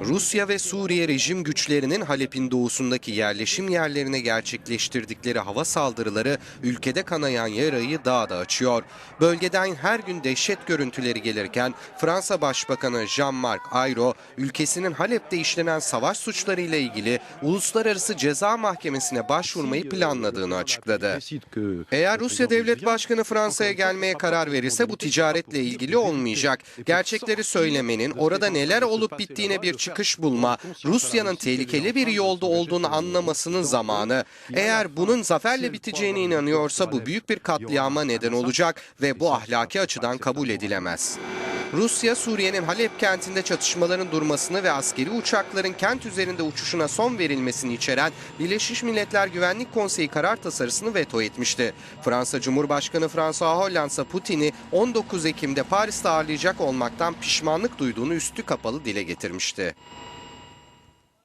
Rusya ve Suriye rejim güçlerinin Halep'in doğusundaki yerleşim yerlerine gerçekleştirdikleri hava saldırıları ülkede kanayan yarayı daha da açıyor. Bölgeden her gün dehşet görüntüleri gelirken Fransa Başbakanı Jean-Marc Ayrault ülkesinin Halep'te işlenen savaş suçlarıyla ilgili Uluslararası Ceza Mahkemesi'ne başvurmayı planladığını açıkladı. Eğer Rusya Devlet Başkanı Fransa'ya gelmeye karar verirse bu ticaretle ilgili olmayacak. Gerçekleri söylemenin, orada neler olup bittiğine bir çıkış bulma, Rusya'nın tehlikeli bir yolda olduğunu anlamasının zamanı. Eğer bunun zaferle biteceğine inanıyorsa bu büyük bir katliama neden olacak ve bu ahlaki açıdan kabul edilemez. Rusya, Suriye'nin Halep kentinde çatışmaların durmasını ve askeri uçakların kent üzerinde uçuşuna son verilmesini içeren Birleşmiş Milletler Güvenlik Konseyi karar tasarısını veto etmişti. Fransa Cumhurbaşkanı François Hollande ise Putin'i 19 Ekim'de Paris'te ağırlayacak olmaktan pişmanlık duyduğunu üstü kapalı dile getirmişti.